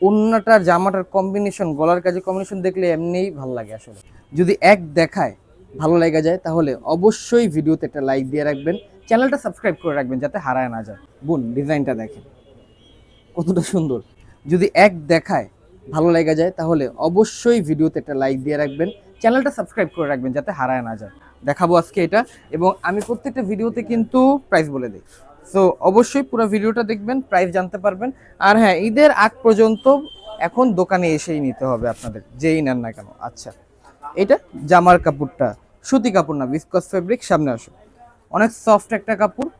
অন্যটার জামাটার combination গলার কাজে combination দেখলে এমনিই ভালো লাগে আসলে। যদি এক দেখায় ভালো লেগে যায়, তাহলে অবশ্যই ভিডিওতে একটা লাইক দিয়ে রাখবেন, চ্যানেলটা সাবস্ক্রাইব করে রাখবেন যাতে হারায় না যায়। বোন, ডিজাইনটা দেখেন। কতটা সুন্দর। যদি এক দেখায় ভালো লেগে যায়, তাহলে অবশ্যই ভিডিওতে একটা লাইক দিয়ে রাখবেন, চ্যানেলটা সাবস্ক্রাইব করে রাখবেন যাতে হারায় না যায়। দেখাবো আজকে এটা, এবং আমি প্রত্যেকটা ভিডিওতে কিন্তু প্রাইস বলে দিই। সো অবশ্যই পুরো ভিডিওটা দেখবেন প্রাইস জানতে পারবেন। আর হ্যাঁ ঈদের আগ পর্যন্ত এখন দোকানে এসেই নিতে হবে আপনাদের, যেই নেন না কেন। আচ্ছা এটা জামার কাপড়টা, সুতি কাপড় না বিসকস ফেব্রিক সামনে আসো। অনেক সফট একটা কাপড়,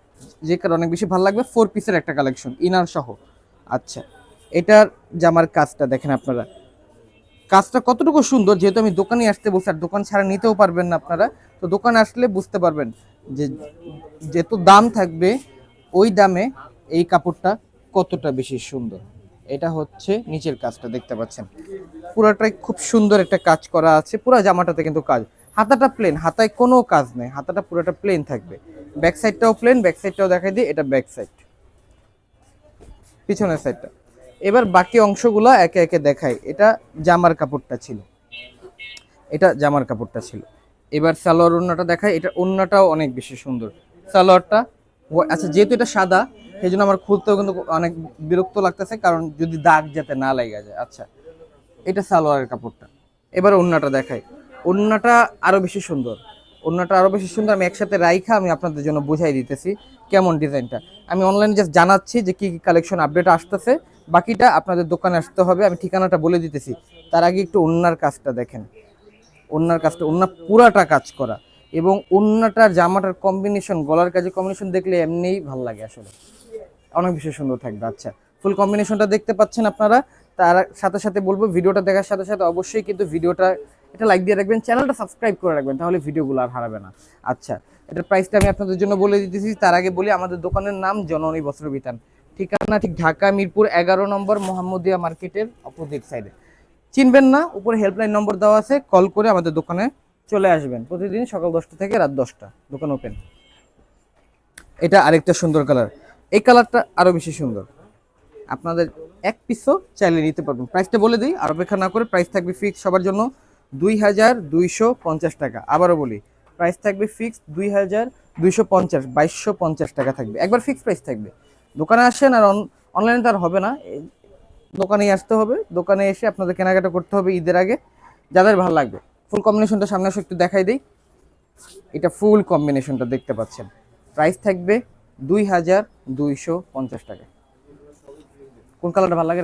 যে কারণে অনেক বেশি ভালো লাগবে ফোর পিসের একটা কালেকশন ইনার সহ। আচ্ছা এটার জামার কাজটা দেখেন আপনারা। কাজটা কতটুকু সুন্দর, যেহেতু আমি দোকানে আসতে বলছি, আর দোকান ছাড়া নিতেও পারবেন না আপনারা। তো দোকান আসলে বুঝতে পারবেন যে, যেহেতু দাম থাকবে ওই দামে এই কাপড়টা কতটা বেশি সুন্দর? এটা হচ্ছে নিচের কাজটা দেখতে পাচ্ছেন। পুরাটাই খুব সুন্দর একটা কাজ করা আছে। পুরো জামাটাতে কিন্তু কাজ। হাতাটা প্লেন হাতায় কোনো কাজ নেই। হাতাটা পুরোটা প্লেন থাকবে। ব্যাক সাইডটাও প্লেন ব্যাক সাইডটাও দেখাই দিই। এটা ব্যাক সাইড পিছনের সাইডটা এবার বাকি অংশগুলো একে একে দেখাই। এটা জামার কাপড়টা ছিল। এটা জামার কাপড়টা ছিল। এবার সালোয়ার ওড়নাটা দেখাই। এটা ওড়নাটাও অনেক বেশি সুন্দর। সালোয়ারটা আচ্ছা যেহেতু এটা সাদা সেই জন্য আমার খুলতেও কিন্তু অনেক বিরক্ত লাগতেছে, কারণ যদি দাগ যাতে না লেগে যায়। আচ্ছা এটা সালোয়ারের কাপড়টা। এবার ওড়নাটা দেখাই। ওড়নাটা আরও বেশি সুন্দর। ওড়নাটা আরও বেশি সুন্দর, আমি একসাথে রাইখা আমি আপনাদের জন্য বুঝাই দিতেছি কেমন ডিজাইনটা। আমি অনলাইনে জাস্ট জানাচ্ছি যে কী কি কালেকশন আপডেট আসতেছে। বাকিটা আপনাদের দোকানে আসতে হবে। আমি ঠিকানাটা বলে দিতেছি। তার আগে একটু ওড়নার কাজটা দেখেন। ওড়নার কাজটা ওড়না পুরাটা কাজ করা। এবং ওড়নাটার জামাটার কম্বিনেশন গলার কাজে কম্বিনেশন দেখলে এমনিই ভালো লাগে আসলে। অনেক বেশি সুন্দর থাকবে আচ্ছা। ফুল কম্বিনেশনটা দেখতে পাচ্ছেন আপনারা। তার সাথে সাথে বলব, ভিডিওটা দেখার সাথে সাথে অবশ্যই কিন্তু ভিডিওটা এটা লাইক দিয়ে রাখবেন চ্যানেলটা সাবস্ক্রাইব করে রাখবেন, তাহলে ভিডিওগুলো আর হারাবে না। আচ্ছা এটার প্রাইসটা আমি আপনাদের জন্য বলে দিতেছি। তার আগে বলি, আমাদের দোকানের নাম জননী বস্ত্র বিতান ঠিকানা ঠিক ঢাকা, মিরপুর এগারো নম্বর মোহাম্মদিয়া মার্কেটের অপোজিট সাইডে চিনবেন না, উপরে হেল্পলাইন নম্বর দেওয়া আছে কল করে আমাদের দোকানে চলে আসবেন প্রতিদিন সকাল দশটা থেকে রাত দশটা, দোকান ওপেন এটা আরেকটা সুন্দর কালার এই কালারটা আরও বেশি সুন্দর। আপনাদের এক পিসও চাইলে নিতে পারবেন। প্রাইসটা বলে দিই, আর অপেক্ষা না করে প্রাইস থাকবে ফিক্স সবার জন্য দুই হাজার দুইশো পঞ্চাশ টাকা। আবারও বলি প্রাইস থাকবে ফিক্স দুই হাজার দুইশো পঞ্চাশ, বাইশশো পঞ্চাশ টাকা থাকবে। একবার ফিক্স প্রাইস থাকবে। দোকানে আসেন আর অনলাইনে তো আর হবে না। দোকানেই আসতে হবে। দোকানে এসে আপনাদের কেনাকাটা করতে হবে ঈদের আগে, যাদের ভালো লাগবে। ফুল কম্বিনেশনটা সামনে আসে, একটু দেখাই দিই। এটা ফুল কম্বিনেশনটা দেখতে পাচ্ছেন। প্রাইস থাকবে দুই হাজার দুইশো পঞ্চাশ টাকা কোন কালারটা ভালো লাগে?